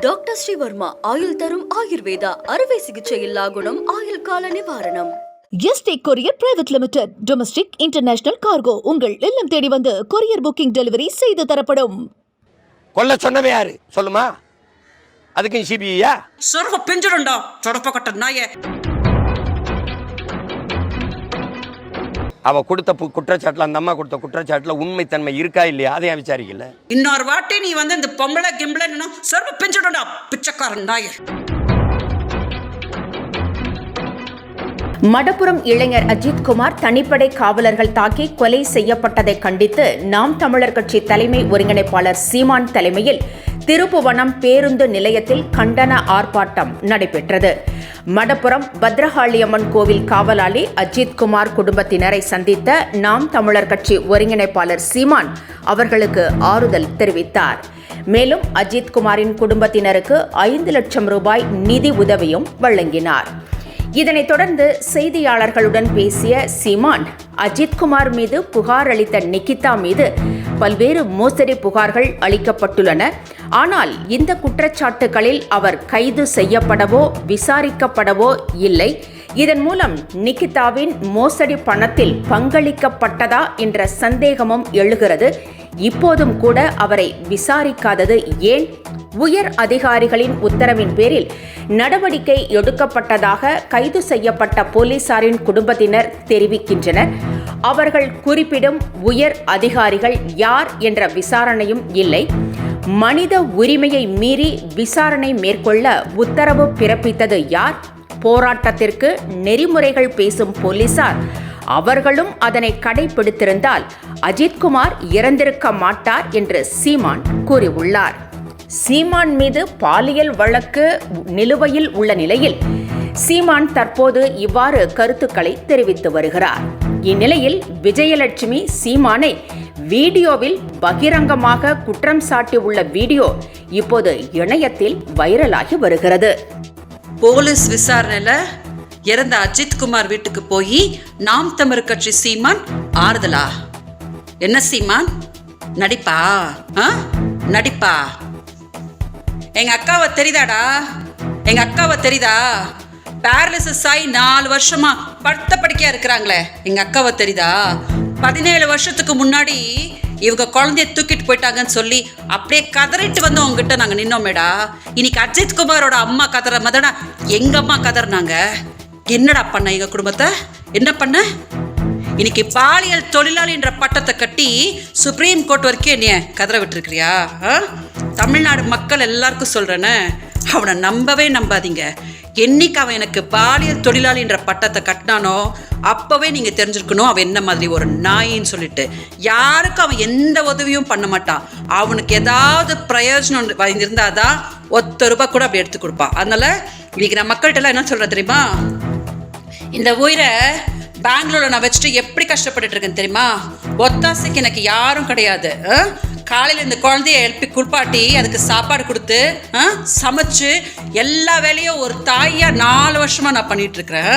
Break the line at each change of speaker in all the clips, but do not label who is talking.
Doctor Sreevarma ஆயுள் தரும் ஆயுர்வேதா அறுவை சிகிச்சை இல்லா குணம் ஆயுள் கால நிவாரணம்.
ST courier private limited domestic international cargo. உங்கள் இல்லம் தேடி வந்து கொரியர் புக்கிங் டெலிவரி செய்து தரப்படும்.
கொல்ல சொன்னவன் யாரு? சொல்லுமா? அதுக்கும் சிபிஐயா
சொருக பிஞ்சிடும்டா சொடப்பக்கட்ட நாயே.
அவ கொடுத்த குற்றச்சாட்டுல அந்த அம்மா கொடுத்த குற்றச்சாட்டுல உண்மைத்தன்மை இருக்கா இல்லையா? அதையும் விசாரிக்கல?
இன்னொரு வாட்டி நீ வந்து இந்த பொம்பளை கிம்பளைன்னு சொருக பிஞ்சிடும்டா பிச்சைக்காரன் நாயே
மடப்புறம் இளைஞர் அஜித் குமார் தனிப்படை காவலர்கள் தாக்கி கொலை செய்யப்பட்டதை கண்டித்து நாம் தமிழர் கட்சி தலைமை ஒருங்கிணைப்பாளர் சீமான் தலைமையில் திருப்புவனம் பேருந்து நிலையத்தில் கண்டன ஆர்ப்பாட்டம் நடைபெற்றது. மடப்புறம் பத்ரகாளியம்மன் கோவில் காவலாளி அஜித் குமார் குடும்பத்தினரை சந்தித்த நாம் தமிழர் கட்சி ஒருங்கிணைப்பாளர் சீமான் அவர்களுக்கு ஆறுதல் தெரிவித்தார். மேலும் அஜித் குமாரின் குடும்பத்தினருக்கு ஐந்து லட்சம் ரூபாய் நிதி உதவியும் வழங்கினார். இதனைத் தொடர்ந்து செய்தியாளர்களுடன் பேசிய சீமான் அஜித்குமார் மீது புகார் அளித்த நிகிதா மீது பல்வேறு மோசடி புகார்கள் அளிக்கப்பட்டுள்ளன. ஆனால் இந்த குற்றச்சாட்டுகளில் அவர் கைது செய்யப்படவோ விசாரிக்கப்படவோ இல்லை. இதன் மூலம் நிகிதாவின் மோசடி பணத்தில் பங்களிக்கப்பட்டதா என்ற சந்தேகமும் எழுகிறது. இப்போதும் கூட அவரை விசாரிக்காதது ஏன்? உயர் அதிகாரிகளின் உத்தரவின் பேரில் நடவடிக்கை எடுக்கப்பட்டதாக கைது செய்யப்பட்ட போலீசாரின் குடும்பத்தினர் தெரிவிக்கின்றனர். அவர்கள் குறிப்பிடும் உயர் அதிகாரிகள் யார் என்ற விசாரணையும் இல்லை. மனித உரிமையை மீறி விசாரணை மேற்கொள்ள உத்தரவு பிறப்பித்தது யார்? போராட்டத்திற்கு நெறிமுறைகள் பேசும் போலீசார். அவர்களும் அதனை கடைபிடித்திருந்தால் அஜித்குமார் இறந்திருக்க மாட்டார் என்று சீமான் கூறியுள்ளார். சீமான் மீது பாலியல் வழக்கு நிலுவையில் உள்ள நிலையில் சீமான் தற்போது இவ்வாறு கருத்துக்களை தெரிவித்து வருகிறார். இந்நிலையில் விஜயலட்சுமி சீமானை வீடியோவில் பகிரங்கமாக குற்றம் சாட்டியுள்ள வீடியோ இப்போது இணையத்தில் வைரலாகி வருகிறது.
போலீஸ் விசாரணையில இறந்த அஜித்குமார் வீட்டுக்கு போய் நாம் தமிழ் கட்சி சீமான் ஆறுதலா? என்ன சீமான்? நடிப்பா? ஆ? நடிப்பா? எங்க அக்காவை தெரியுதாடா எங்க அக்காவை தெரியுதா பேரலிசிஸ் ஆகி நாலு வருஷமா படுத்த படுக்கையா இருக்கிறாங்களே. எங்க அக்காவை தெரியுதா பதினேழு வருஷத்துக்கு முன்னாடி இவங்க குழந்தைய தூக்கிட்டு போயிட்டாங்கன்னு சொல்லி அப்படியே கதறிட்டு வந்து உங்ககிட்ட நாங்க நின்னோமேடா. இன்னைக்கு அஜித் குமாரோட அம்மா கதற மாதிரிடா எங்க அம்மா கதறினாங்க? என்னடா பண்ண எங்க குடும்பத்தை? என்ன பண்ண? இன்னைக்கு பாலியல் தொழிலாளின்ற பட்டத்தை கட்டி சுப்ரீம் கோர்ட் வரைக்கும் என்னைய கதற விட்டுருக்கிறியா? ஆ? தமிழ்நாடு மக்கள் எல்லாருக்கும் சொல்றேனே? அவனை நம்பவே நம்பாதீங்க. என்னைக்கு அவன் எனக்கு பாலியல் தொழிலாளின்ற பட்டத்தை கட்டினானோ அப்பவே நீங்க தெரிஞ்சிருக்கணும் அவன் என்ன மாதிரி ஒரு நாயின்னு சொல்லிட்டு. யாருக்கும் அவன் எந்த உதவியும் பண்ண மாட்டான். அவனுக்கு ஏதாவது பிரயோஜனம் இருந்தாதான் ஒத்த ரூபாய் கூட அப்படி எடுத்து கொடுப்பான். அதனால இன்னைக்கு நான் மக்கள்கிட்ட எல்லாம் என்ன சொல்றேன் தெரியுமா? இந்த உயிரை பெங்களூர்ல நான் வச்சுட்டு எப்படி கஷ்டப்பட்டுட்டு இருக்கேன் தெரியுமா? ஒத்தாசைக்கு எனக்கு யாரும் கிடையாது. ஆ? காலையில் இந்த குழந்தைய எழுப்பி குளிப்பாட்டி அதுக்கு சாப்பாடு கொடுத்து ஆ? சமைச்சு எல்லா வேலையும் ஒரு தாயாக நாலு வருஷமாக நான் பண்ணிட்டு இருக்கிறேன்.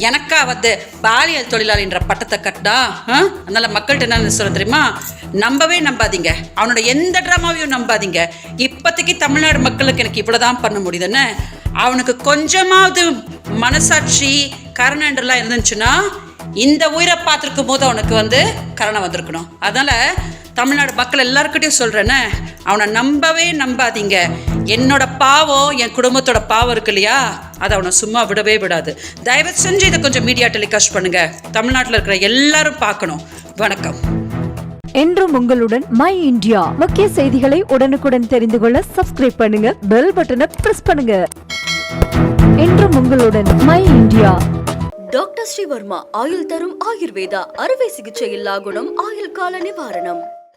எனக்கா வந்து பாலியல் தொழிலாளின்ற பட்டத்தை கட்டா ஆ? அதனால மக்கள்கிட்ட என்ன சொல்ல தெரியுமா? நம்பவே நம்பாதீங்க. அவனோட எந்த ட்ராமாவையும் நம்பாதீங்க. இப்போதைக்கு தமிழ்நாடு மக்களுக்கு எனக்கு இவ்வளோதான் பண்ண முடியுதுன்னு அவனுக்கு கொஞ்சமாவது மனசாட்சி கருணைன்றலாம் இருந்துச்சுன்னா இந்த உயிரை பார்த்துருக்கும் போது அவனுக்கு வந்து கரணை வந்திருக்கணும். அதனால் தமிழ்நாடு மக்கள் எல்லாருக்கிட்டையும் சொல்றேனே அவனை நம்பவே நம்பாதீங்க. என்னோட பாவம் என் குடும்பத்தோட பாவம் இருக்கு இல்லையா? அதை அவனை சும்மா விடவே விடாது. தயவு செஞ்சு இதை கொஞ்சம் மீடியா டெலிகாஸ்ட் பண்ணுங்க. தமிழ்நாட்டில் இருக்கிற எல்லாரும் பார்க்கணும். வணக்கம்.
என்றும் உங்களுடன் மை இந்தியா முக்கிய செய்திகளை உடனுக்குடன் தெரிந்து கொள்ள சப்ஸ்கிரைப் பண்ணுங்க பெல் பட்டனை பிரஸ் பண்ணுங்க. என்றும் உங்களுடன் மை இந்தியா
டாக்டர் ஸ்ரீவர்மா ஆயுள் தரும் ஆயுர்வேதா அறுவை சிகிச்சை இல்லா குணம் ஆயுள் கால நிவாரணம்.